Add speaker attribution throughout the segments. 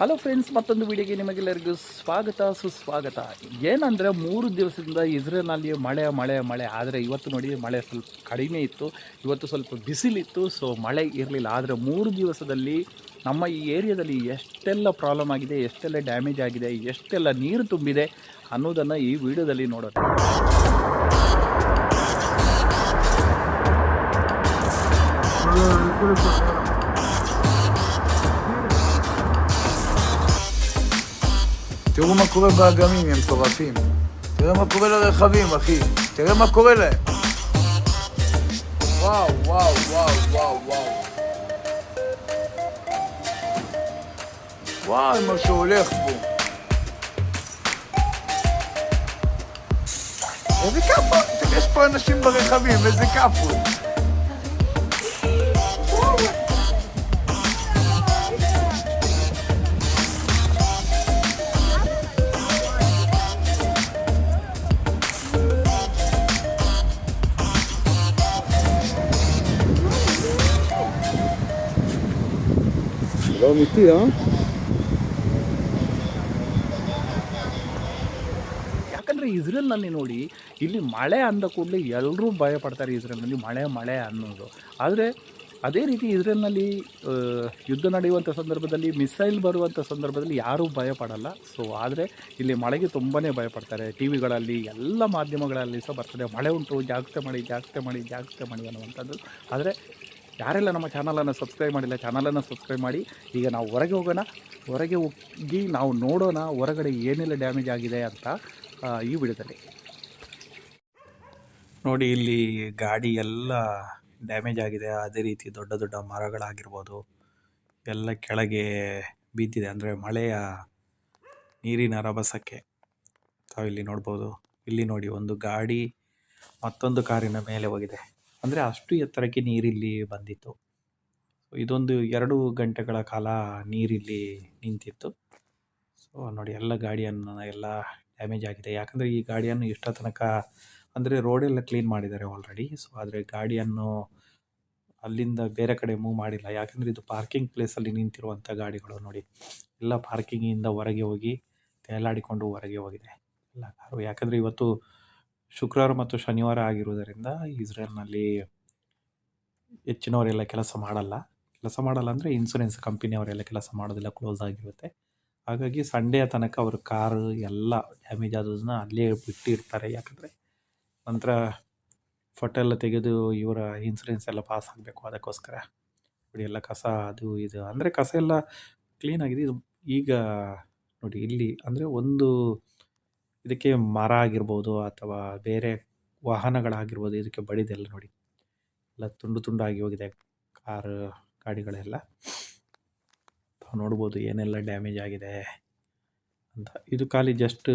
Speaker 1: Hello friends ಮತ್ತೊಂದು ವಿಡಿಯೋಗೆ ನಿಮಗೆಲ್ಲರಿಗೂ ಸ್ವಾಗತ, ಸುಸ್ವಾಗತ. ಏನಂದರೆ ಮೂರು ದಿವಸದಿಂದ ಇಸ್ರೇಲ್ನಲ್ಲಿ ಮಳೆ ಮಳೆ ಮಳೆ. ಆದರೆ ಇವತ್ತು ನೋಡಿ ಮಳೆ ಸ್ವಲ್ಪ ಕಡಿಮೆ ಇತ್ತು. ಇವತ್ತು ಸ್ವಲ್ಪ ಬಿಸಿಲಿತ್ತು ಸೊ ಮಳೆ ಇರಲಿಲ್ಲ. ಆದರೆ ಮೂರು ದಿವಸದಲ್ಲಿ ನಮ್ಮ ಈ ಏರಿಯಾದಲ್ಲಿ ಎಷ್ಟೆಲ್ಲ ಪ್ರಾಬ್ಲಮ್ ಆಗಿದೆ, ಎಷ್ಟೆಲ್ಲ ಡ್ಯಾಮೇಜ್ ಆಗಿದೆ, ಎಷ್ಟೆಲ್ಲ ನೀರು ತುಂಬಿದೆ ಅನ್ನೋದನ್ನು ಈ ವಿಡಿಯೋದಲ್ಲಿ ನೋಡೋಣ.
Speaker 2: תראו מה קורה באגמים, הם מטורפים. תראה מה קורה לרכבים, אחי. תראה מה קורה להם. וואו, וואו, וואו, וואו, וואו. וואי, מה שהולך פה. איזה כאפות, יש פה אנשים ברכבים, איזה כאפות. metido,
Speaker 1: ಯಾಕಂದರೆ ಇಸ್ರೇಲ್ನಲ್ಲಿ ನೋಡಿ ಇಲ್ಲಿ ಮಳೆ ಅಂದ ಕೂಡಲೇ ಎಲ್ಲರೂ ಭಯ ಪಡ್ತಾರೆ ಇಸ್ರೇಲ್ನಲ್ಲಿ ಮಳೆ ಮಳೆ ಅನ್ನೋದು. ಆದರೆ ಅದೇ ರೀತಿ ಇಸ್ರೇಲ್ನಲ್ಲಿ ಯುದ್ಧ ನಡೆಯುವಂಥ ಸಂದರ್ಭದಲ್ಲಿ ಮಿಸೈಲ್ ಬರುವಂಥ ಸಂದರ್ಭದಲ್ಲಿ ಯಾರೂ ಭಯ ಪಡಲ್ಲ. ಸೊ ಆದರೆ ಇಲ್ಲಿ ಮಳೆಗೆ ತುಂಬಾ ಭಯ ಪಡ್ತಾರೆ. ಟಿ ವಿಗಳಲ್ಲಿ ಎಲ್ಲ ಮಾಧ್ಯಮಗಳಲ್ಲಿ ಸಹ ಬರ್ತದೆ. ಮಳೆ ಉಂಟು ಜಾಗ್ರತೆ ಮಾಡಿ ಜಾಗ್ರತೆ ಮಾಡಿ ಜಾಗ್ರತೆ ಮಾಡಿ ಅನ್ನುವಂಥದ್ದು. ಆದರೆ ಯಾರೆಲ್ಲ ನಮ್ಮ ಚಾನಲನ್ನು ಸಬ್ಸ್ಕ್ರೈಬ್ ಮಾಡಿಲ್ಲ, ಚಾನಲನ್ನು ಸಬ್ಸ್ಕ್ರೈಬ್ ಮಾಡಿ. ಈಗ ನಾವು ಹೊರಗೆ ಹೋಗೋಣ. ಹೊರಗೆ ಹೋಗಿ ನಾವು ನೋಡೋಣ ಹೊರಗಡೆ ಏನೆಲ್ಲ ಡ್ಯಾಮೇಜ್ ಆಗಿದೆ ಅಂತ ಈ ವಿಡಿಯೋದಲ್ಲಿ. ನೋಡಿ, ಇಲ್ಲಿ ಗಾಡಿ ಎಲ್ಲ ಡ್ಯಾಮೇಜ್ ಆಗಿದೆ. ಅದೇ ರೀತಿ ದೊಡ್ಡ ದೊಡ್ಡ ಮರಗಳಾಗಿರ್ಬೋದು. ಎಲ್ಲ ಕೆಳಗೆ ಬಿದ್ದಿದೆ ಅಂದರೆ ಮಳೆಯ ನೀರಿನ ರಭಸಕ್ಕೆ ತಾವಿಲ್ಲಿ ನೋಡ್ಬೋದು. ಇಲ್ಲಿ ನೋಡಿ, ಒಂದು ಗಾಡಿ ಮತ್ತೊಂದು ಕಾರಿನ ಮೇಲೆ ಹೋಗಿದೆ. ಅಂದರೆ ಅಷ್ಟು ಎತ್ತರಕ್ಕೆ ನೀರಿಲ್ಲಿ ಬಂದಿತ್ತು. ಇದೊಂದು ಎರಡು ಗಂಟೆಗಳ ಕಾಲ ನೀರಿಲ್ಲಿ ನಿಂತಿತ್ತು. ಸೊ ನೋಡಿ, ಎಲ್ಲ ಗಾಡಿಯನ್ನು, ಎಲ್ಲ ಡ್ಯಾಮೇಜ್ ಆಗಿದೆ. ಯಾಕಂದರೆ ಈ ಗಾಡಿಯನ್ನು ಇಷ್ಟ ತನಕ ಅಂದರೆ ರೋಡೆಲ್ಲ ಕ್ಲೀನ್ ಮಾಡಿದ್ದಾರೆ ಆಲ್ರೆಡಿ ಸೊ ಆದರೆ ಗಾಡಿಯನ್ನು ಅಲ್ಲಿಂದ ಬೇರೆ ಕಡೆ ಮೂವ್ ಮಾಡಿಲ್ಲ. ಯಾಕಂದರೆ ಇದು ಪಾರ್ಕಿಂಗ್ ಪ್ಲೇಸಲ್ಲಿ ನಿಂತಿರುವಂಥ ಗಾಡಿಗಳು ನೋಡಿ. ಎಲ್ಲ ಪಾರ್ಕಿಂಗಿಂದ ಹೊರಗೆ ಹೋಗಿ ತೇಲಾಡಿಕೊಂಡು ಹೊರಗೆ ಹೋಗಿದೆ. ಎಲ್ಲ ಕಾರು. ಯಾಕಂದರೆ ಇವತ್ತು ಶುಕ್ರವಾರ ಮತ್ತು ಶನಿವಾರ ಆಗಿರುವುದರಿಂದ ಇಸ್ರೇಲ್ನಲ್ಲಿ ಹೆಚ್ಚಿನವರೆಲ್ಲ ಕೆಲಸ ಮಾಡಲ್ಲ. ಕೆಲಸ ಮಾಡಲ್ಲ ಅಂದರೆ ಇನ್ಸೂರೆನ್ಸ್ ಕಂಪನಿಯವರೆಲ್ಲ ಕೆಲಸ ಮಾಡೋದಿಲ್ಲ ಕ್ಲೋಸ್ ಆಗಿರುತ್ತೆ. ಹಾಗಾಗಿ ಸಂಡೆಯ ತನಕ ಅವ್ರ ಕಾರು ಎಲ್ಲ ಡ್ಯಾಮೇಜ್ ಆದದನ್ನ ಅಲ್ಲೇ ಬಿಟ್ಟಿರ್ತಾರೆ. ಯಾಕಂದರೆ ನಂತರ ಫೋಟೋ ಎಲ್ಲ ತೆಗೆದು ಇವರ ಇನ್ಸೂರೆನ್ಸ್ ಎಲ್ಲ ಪಾಸ್ ಆಗಬೇಕು. ಅದಕ್ಕೋಸ್ಕರ ನೋಡಿ ಎಲ್ಲ ಕಸ ಅದು ಇದು. ಅಂದರೆ ಕಸ ಎಲ್ಲ ಕ್ಲೀನ್ ಆಗಿದೆ. ಇದು ಈಗ ನೋಡಿ ಇಲ್ಲಿ ಅಂದರೆ ಒಂದು ಇದಕ್ಕೆ ಮರ ಆಗಿರ್ಬೋದು ಅಥವಾ ಬೇರೆ ವಾಹನಗಳಾಗಿರ್ಬೋದು ಇದಕ್ಕೆ ಬಡಿದೆಲ್ಲ ನೋಡಿ. ಎಲ್ಲ ತುಂಡು ತುಂಡಾಗಿ ಹೋಗಿದೆ. ಕಾರು, ಗಾಡಿಗಳೆಲ್ಲ. ನೋಡ್ಬೋದು ಏನೆಲ್ಲ ಡ್ಯಾಮೇಜ್ ಆಗಿದೆ ಅಂತ. ಇದು ಖಾಲಿ ಜಸ್ಟ್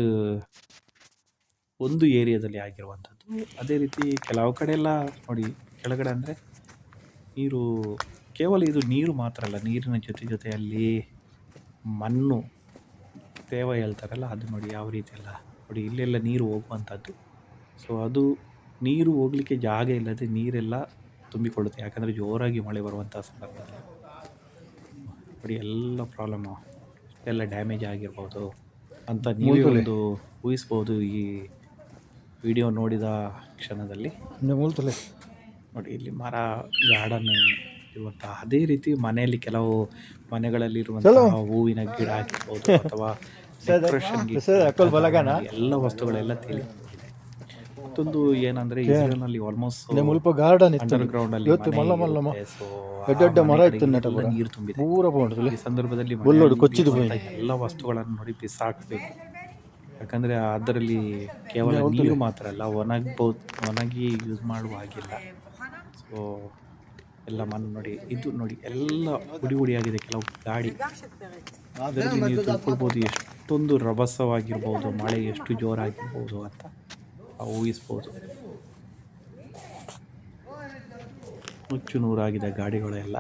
Speaker 1: ಒಂದು ಏರಿಯಾದಲ್ಲಿ ಆಗಿರುವಂಥದ್ದು. ಅದೇ ರೀತಿ ಕೆಲವು ಕಡೆ ಎಲ್ಲ ನೋಡಿ, ಕೆಳಗಡೆ ಅಂದರೆ ನೀರು, ಕೇವಲ ಇದು ನೀರು ಮಾತ್ರ ಅಲ್ಲ, ನೀರಿನ ಜೊತೆ ಜೊತೆಯಲ್ಲಿ ಮಣ್ಣು, ತೇವ ಹೇಳ್ತಾರಲ್ಲ, ಅದು ನೋಡಿ ಯಾವ ರೀತಿ ಎಲ್ಲ ನೋಡಿ ಇಲ್ಲೆಲ್ಲ ನೀರು ಹೋಗುವಂಥದ್ದು. ಸೊ ಅದು ನೀರು ಹೋಗಲಿಕ್ಕೆ ಜಾಗ ಇಲ್ಲದೆ ನೀರೆಲ್ಲ ತುಂಬಿಕೊಳ್ಳುತ್ತೆ. ಯಾಕಂದರೆ ಜೋರಾಗಿ ಮಳೆ ಬರುವಂಥ ಸಂದರ್ಭದಲ್ಲಿ. ನೋಡಿ ಎಲ್ಲ ಪ್ರಾಬ್ಲಮ್ಮು ಎಲ್ಲ ಡ್ಯಾಮೇಜ್ ಆಗಿರ್ಬೋದು. ಅಂತ ನೀವು ಒಂದು ಊಹಿಸ್ಬೋದು ಈ ವಿಡಿಯೋ ನೋಡಿದ ಕ್ಷಣದಲ್ಲಿ.
Speaker 2: ಮೂಲತಲೆ.
Speaker 1: ನೋಡಿ ಇಲ್ಲಿ ಮರ ಗಾರ್ಡನ್ ಇರುವಂಥ ಅದೇ ರೀತಿ ಮನೆಯಲ್ಲಿ ಕೆಲವು ಮನೆಗಳಲ್ಲಿ ಇರುವಂತಹ ಹೂವಿನ ಗಿಡ ಆಗಿರ್ಬೋದು ಅಥವಾ ಎಲ್ಲ ವಸ್ತುಗಳೆಲ್ಲ ತೇಲಿ. ಹೋಗಿದೆ. ಮತ್ತೊಂದು ಏನಂದ್ರೆ ಇಸ್ರೇಲ್ನಲ್ಲಿ ಆಲ್ಮೋಸ್ಟ್
Speaker 3: ಮುಲ್ಪ ಗಾರ್ಡನ್ ಇತ್ತು.
Speaker 1: ಗ್ರೌಂಡ್ ಅಲ್ಲಿ
Speaker 3: ಇವತ್ತು ಮಲ್ಲ ಮಲ್ಲ ಮ-
Speaker 1: ಇರುತ್ತೆ.
Speaker 3: ದೊಡ್ಡ ದೊಡ್ಡ ಮರ ಇತ್ತು ನೆಟ್ಟ
Speaker 1: ಎಲ್ಲ
Speaker 3: ಪೂರ.
Speaker 1: ನೀರು ತುಂಬಿದೆ.
Speaker 3: ಪೂರ ಪೋಂಡ್ರಲ್ಲಿ
Speaker 1: ಈ ಸಂದರ್ಭದಲ್ಲಿ
Speaker 3: ಬುಲ್ಲೋಡು
Speaker 1: ಕೊಚ್ಚಿದ ಎಲ್ಲ ವಸ್ತುಗಳನ್ನು ನೋಡಿ ಬಿಸಾಕಬೇಕು. ಯಾಕಂದ್ರೆ ಅದರಲ್ಲಿ ಕೇವಲ ನೀರು ಮಾತ್ರ ಅಲ್ಲ ಒಣಗ್ಬೋದು ಒಣಗಿ ಯೂಸ್ ಮಾಡುವ ಹಾಗಿಲ್ಲ. ಸೊ ಎಲ್ಲ ಮನ ನೋಡಿ ಇದು ನೋಡಿ ಎಲ್ಲ ಹುಡಿ ಹುಡಿಯಾಗಿದೆ ಕೆಲವು ಗಾಡಿ. ಅದರಲ್ಲಿ ನೀವು ತಿಳ್ಕೊಳ್ಬೋದು ಎಷ್ಟೊಂದು ರಭಸವಾಗಿರ್ಬೋದು ಮಳೆ ಎಷ್ಟು ಜೋರಾಗಿರ್ಬೋದು ಅಂತ ಊಹಿಸ್ಬೋದು. ನುಚ್ಚು ನೂರಾಗಿದೆ ಗಾಡಿಗಳೆಲ್ಲ.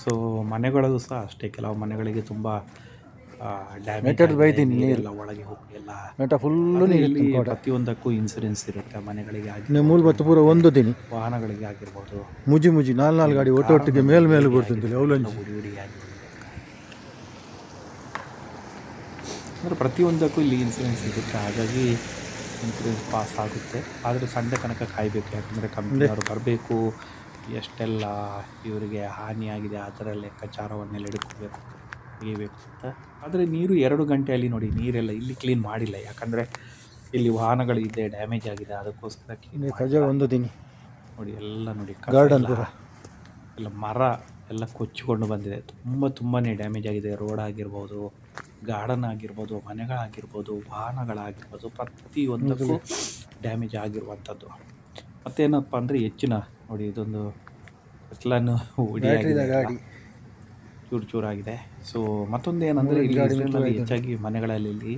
Speaker 1: ಸೊ ಮನೆಗಳಲ್ಲೂ ಸಹ ಅಷ್ಟೇ ಕೆಲವು ಮನೆಗಳಿಗೆ ತುಂಬ ಡ್ಯಾಮೇಜ್
Speaker 3: ಬೈತೀನಿ
Speaker 1: ಎಲ್ಲ ಒಳಗೆ ಹೋಗಿ ಎಲ್ಲ.
Speaker 3: ನೆಟ ಫುಲ್ಲು
Speaker 1: ಇಲ್ಲಿ ಪ್ರತಿಯೊಂದಕ್ಕೂ ಇನ್ಸೂರೆನ್ಸ್ ಇರುತ್ತೆ ಮನೆಗಳಿಗೆ ಆಗಿ
Speaker 3: ಮೂಲ ಬತ್ತು ಪೂರ ಒಂದು ದಿನ.
Speaker 1: ವಾಹನಗಳಿಗೆ ಆಗಿರ್ಬೋದು.
Speaker 3: ಮುಜಿ ಮುಜಿ ನಾಲ್ಕು ನಾಲ್ಕು ಗಾಡಿ ಒಟ್ಟು ಒಟ್ಟಿಗೆ ಮೇಲ್ ಮೇಲೆ ಅವಲಂಚಿ.
Speaker 1: ಹುಡಿ ಹುಡಿ ಆಗಿರ್ಬೋದು ಅಂದರೆ ಪ್ರತಿಯೊಂದಕ್ಕೂ ಇಲ್ಲಿ ಇನ್ಸೂರೆನ್ಸ್ ಸಿಗುತ್ತೆ. ಹಾಗಾಗಿ ಇನ್ಸೂರೆನ್ಸ್ ಪಾಸ್ ಆಗುತ್ತೆ. ಆದರೆ ಸಂಡೆ ತನಕ ಕಾಯಬೇಕು. ಯಾಕಂದರೆ ಕಂಪ್ನಿಯವರು ಬರಬೇಕು. ಎಷ್ಟೆಲ್ಲ ಇವರಿಗೆ ಹಾನಿಯಾಗಿದೆ ಆ ಥರ ಲೆಕ್ಕಾಚಾರವನ್ನೆಲ್ಲ ಹಿಡ್ಕೋಬೇಕು ತೆಗಿಬೇಕು ಅಂತ. ಆದರೆ ನೀರು ಎರಡು ಗಂಟೆಯಲ್ಲಿ ನೋಡಿ ನೀರೆಲ್ಲ ಇಲ್ಲಿ ಕ್ಲೀನ್ ಮಾಡಿಲ್ಲ. ಯಾಕಂದರೆ ಇಲ್ಲಿ ವಾಹನಗಳು ಇದೆ ಡ್ಯಾಮೇಜ್ ಆಗಿದೆ. ಅದಕ್ಕೋಸ್ಕರ ಕ್ಲೀನ್
Speaker 3: ರಜೆ ಒಂದು ದಿನ.
Speaker 1: ನೋಡಿ ಎಲ್ಲ ನೋಡಿ
Speaker 3: ಗಾರ್ಡನ್.
Speaker 1: ಎಲ್ಲ ಮರ ಎಲ್ಲ ಕೊಚ್ಚಿಕೊಂಡು ಬಂದಿದೆ. ತುಂಬ ತುಂಬಾ ಡ್ಯಾಮೇಜ್ ಆಗಿದೆ. ರೋಡ್ ಆಗಿರ್ಬೋದು ಗಾರ್ಡನ್ ಆಗಿರ್ಬೋದು ಮನೆಗಳಾಗಿರ್ಬೋದು ವಾಹನಗಳಾಗಿರ್ಬೋದು ಪ್ರತಿಯೊಂದಕ್ಕೂ ಡ್ಯಾಮೇಜ್ ಆಗಿರುವಂಥದ್ದು. ಮತ್ತೇನಪ್ಪ ಅಂದರೆ ಹೆಚ್ಚಿನ ನೋಡಿ ಇದೊಂದು
Speaker 3: ಎಲ್ಲನೂ ಗಾಡಿ.
Speaker 1: ಚೂರು ಚೂರಾಗಿದೆ. ಸೊ ಮತ್ತೊಂದು ಏನಂದರೆ ಇಲ್ಲಿ ಹೆಚ್ಚಾಗಿ ಮನೆಗಳಲ್ಲಿ ಇಲ್ಲಿ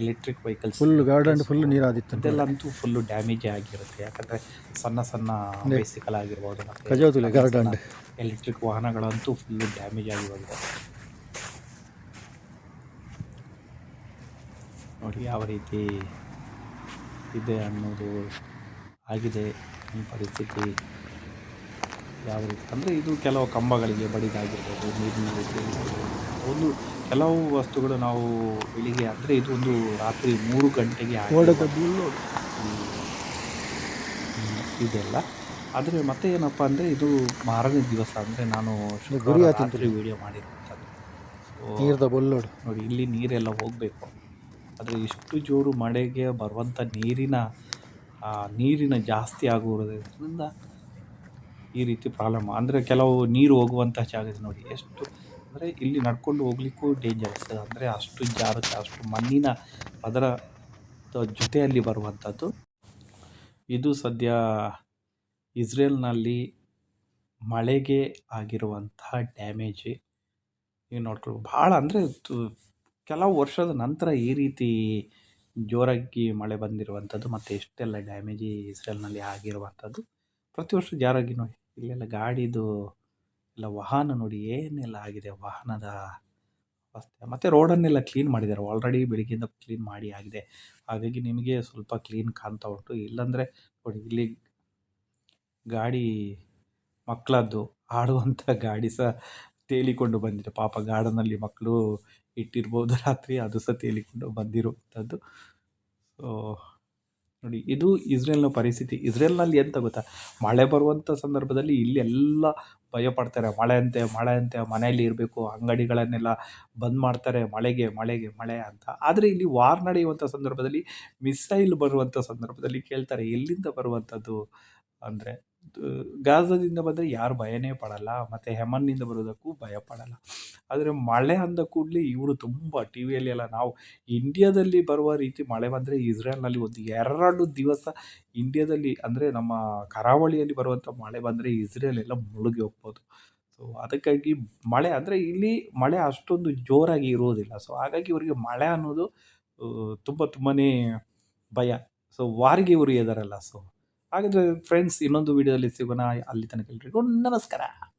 Speaker 1: electric vehicles
Speaker 3: full garden full ನೀರಾದಿತ್ತು
Speaker 1: ಇದೆಲ್ಲಂತೂ ಫುಲ್ಲು ಡ್ಯಾಮೇಜ್ ಆಗಿರುತ್ತೆ. ಯಾಕಂದರೆ ಸಣ್ಣ ಸಣ್ಣ. ಬೈಸಿಕಲ್ ಆಗಿರ್ಬೋದು. ಎಲೆಕ್ಟ್ರಿಕ್ ವಾಹನಗಳಂತೂ ಫುಲ್ಲು ಡ್ಯಾಮೇಜ್ ಆಗಿ ಹೋಗಿದೆ. ನೋಡಿ ಯಾವ ರೀತಿ ಇದೆ ಅನ್ನೋದು ಆಗಿದೆ ಈ ಪರಿಸ್ಥಿತಿ. ಯಾವ ರೀತಿ ಅಂದರೆ ಇದು ಕೆಲವು ಕಂಬಗಳಿಗೆ ಬಡಿದಾಗಿರ್ಬೋದು ನೀರಿನ ರೀತಿ ಒಂದು ಕೆಲವು ವಸ್ತುಗಳು ನಾವು ಬೆಳಿಗ್ಗೆ ಅಂದರೆ ಇದು ಒಂದು ರಾತ್ರಿ ಮೂರು ಗಂಟೆಗೆ ಇದೆಲ್ಲ. ಆದರೆ ಮತ್ತೆ ಏನಪ್ಪ ಅಂದರೆ ಇದು ಮಾರನೇ ದಿವಸ ಅಂದರೆ ನಾನು ಶುಕ್ರವಾರ
Speaker 3: ಗುರಿ
Speaker 1: ವಿಡಿಯೋ ಮಾಡಿರುವಂಥದ್ದು.
Speaker 3: ನೀರ್ದ ಬೊಲ್ಲೋಡು
Speaker 1: ನೋಡಿ ಇಲ್ಲಿ ನೀರೆಲ್ಲ ಹೋಗಬೇಕು. ಆದರೆ ಇಷ್ಟು ಜೋರು ಮಳೆಗೆ ಬರುವಂಥ ನೀರಿನ ನೀರಿನ ಜಾಸ್ತಿ ಆಗುವುದರಿಂದ ಈ ರೀತಿ ಪ್ರಾಬ್ಲಮ್. ಅಂದರೆ ಕೆಲವು ನೀರು ಹೋಗುವಂಥ ಜಾಗ ಇದೆ ನೋಡಿ, ಎಷ್ಟು ಅಂದರೆ ಇಲ್ಲಿ ನಡ್ಕೊಂಡು ಹೋಗ್ಲಿಕ್ಕೂ ಡೇಂಜರಸ್ ಅಂದರೆ ಅಷ್ಟು ಜಾರುತ್ತೆ ಅಷ್ಟು ಮಣ್ಣಿನ ಅದರ ಜೊತೆಯಲ್ಲಿ ಬರುವಂಥದ್ದು. ಇದು ಸದ್ಯ ಇಸ್ರೇಲ್ನಲ್ಲಿ ಮಳೆಗೆ ಆಗಿರುವಂತಹ ಡ್ಯಾಮೇಜ್ ನೀವು ನೋಡ್ಕೊಳ್ಬೋದು. ಭಾಳ ಅಂದರೆ ಕೆಲವು ವರ್ಷದ ನಂತರ ಈ ರೀತಿ ಜೋರಾಗಿ ಮಳೆ ಬಂದಿರುವಂಥದ್ದು ಮತ್ತು ಎಷ್ಟೆಲ್ಲ ಡ್ಯಾಮೇಜ್ ಇಸ್ರೇಲ್ನಲ್ಲಿ ಆಗಿರುವಂಥದ್ದು, ಪ್ರತಿ ವರ್ಷ ಜೋರಾಗಿ ನೋಡಿ. ಇಲ್ಲೆಲ್ಲ ಗಾಡಿದು ಎಲ್ಲ ವಾಹನ ನೋಡಿ, ಏನೆಲ್ಲ ಆಗಿದೆ ವಾಹನದ ಅವಸ್ಥೆ. ಮತ್ತು ರೋಡನ್ನೆಲ್ಲ ಕ್ಲೀನ್ ಮಾಡಿದ್ದಾರೆ. ಆಲ್ರೆಡಿ ಬೆಳಿಗ್ಗೆಯಿಂದ ಕ್ಲೀನ್ ಮಾಡಿ ಆಗಿದೆ. ಹಾಗಾಗಿ ನಿಮಗೆ ಸ್ವಲ್ಪ ಕ್ಲೀನ್ ಕಾಣ್ತಾ ಉಂಟು. ಇಲ್ಲಾಂದರೆ ನೋಡಿ, ಇಲ್ಲಿ ಗಾಡಿ ಮಕ್ಕಳದ್ದು ಆಡುವಂಥ ಗಾಡಿ ಸಹ ತೇಲಿಕೊಂಡು ಬಂದಿದೆ. ಪಾಪ ಗಾರ್ಡನಲ್ಲಿ ಮಕ್ಕಳು ಇಟ್ಟಿರ್ಬೋದು ರಾತ್ರಿ, ಅದು ಸಹ ತೇಲಿಕೊಂಡು ಬಂದಿರುವಂಥದ್ದು. ಸೊ ನೋಡಿ, ಇದು ಇಸ್ರೇಲ್ನ ಪರಿಸ್ಥಿತಿ. ಇಸ್ರೇಲ್ನಲ್ಲಿ ಎಂತ ಗೊತ್ತಾ? ಮಳೆ ಬರುವಂಥ ಸಂದರ್ಭದಲ್ಲಿ ಇಲ್ಲಿ ಎಲ್ಲ ಭಯ ಪಡ್ತಾರೆ. ಮಳೆ ಅಂತೆ ಮಳೆ ಅಂತೆ, ಮನೆಯಲ್ಲಿ ಇರಬೇಕು, ಅಂಗಡಿಗಳನ್ನೆಲ್ಲ ಬಂದ್ ಮಾಡ್ತಾರೆ. ಮಳೆಗೆ ಮಳೆಗೆ, ಮಳೆ ಅಂತ. ಆದರೆ ಇಲ್ಲಿ ವಾರ್ ನಡೆಯುವಂಥ ಸಂದರ್ಭದಲ್ಲಿ ಮಿಸೈಲ್ ಬರುವಂಥ ಸಂದರ್ಭದಲ್ಲಿ ಕೇಳ್ತಾರೆ, ಎಲ್ಲಿಂದ ಬರುವಂಥದ್ದು? ಅಂದರೆ ಗಾಜಾದಿಂದ ಬಂದರೆ ಯಾರು ಭಯನೇ ಪಡಲ್ಲ, ಮತ್ತು ಹೆಮನ್ನಿಂದ ಬರೋದಕ್ಕೂ ಭಯ ಪಡಲ್ಲ. ಆದರೆ ಮಳೆ ಅಂದ ಕೂಡಲೇ ಇವರು ತುಂಬ ಟಿ ವಿಯಲ್ಲಿ ಎಲ್ಲ ನಾವು ಇಂಡಿಯಾದಲ್ಲಿ ಬರುವ ರೀತಿ ಮಳೆ ಬಂದರೆ ಇಸ್ರೇಲ್ನಲ್ಲಿ ಒಂದು ಎರಡು ದಿವಸ ಇಂಡಿಯಾದಲ್ಲಿ ಅಂದರೆ ನಮ್ಮ ಕರಾವಳಿಯಲ್ಲಿ ಬರುವಂಥ ಮಳೆ ಬಂದರೆ ಇಸ್ರೇಲ್ ಎಲ್ಲ ಮುಳುಗಿ ಹೋಗ್ಬೋದು. ಸೊ ಅದಕ್ಕಾಗಿ ಮಳೆ ಅಂದರೆ ಇಲ್ಲಿ ಮಳೆ ಅಷ್ಟೊಂದು ಜೋರಾಗಿ ಇರುವುದಿಲ್ಲ. ಸೊ ಹಾಗಾಗಿ ಇವರಿಗೆ ಮಳೆ ಅನ್ನೋದು ತುಂಬ ತುಂಬಾ ಭಯ. ಸೊ ವಾರಿಗೆ ಇವರು ಎದರಲ್ಲ ಸೊ ಹಾಗಾದರೆ ಫ್ರೆಂಡ್ಸ್ ಇನ್ನೊಂದು ವೀಡಿಯೋದಲ್ಲಿ ಸಿಗೋಣ. ಅಲ್ಲಿ ತನಕ ಎಲ್ರಿಗೂ ನಮಸ್ಕಾರ.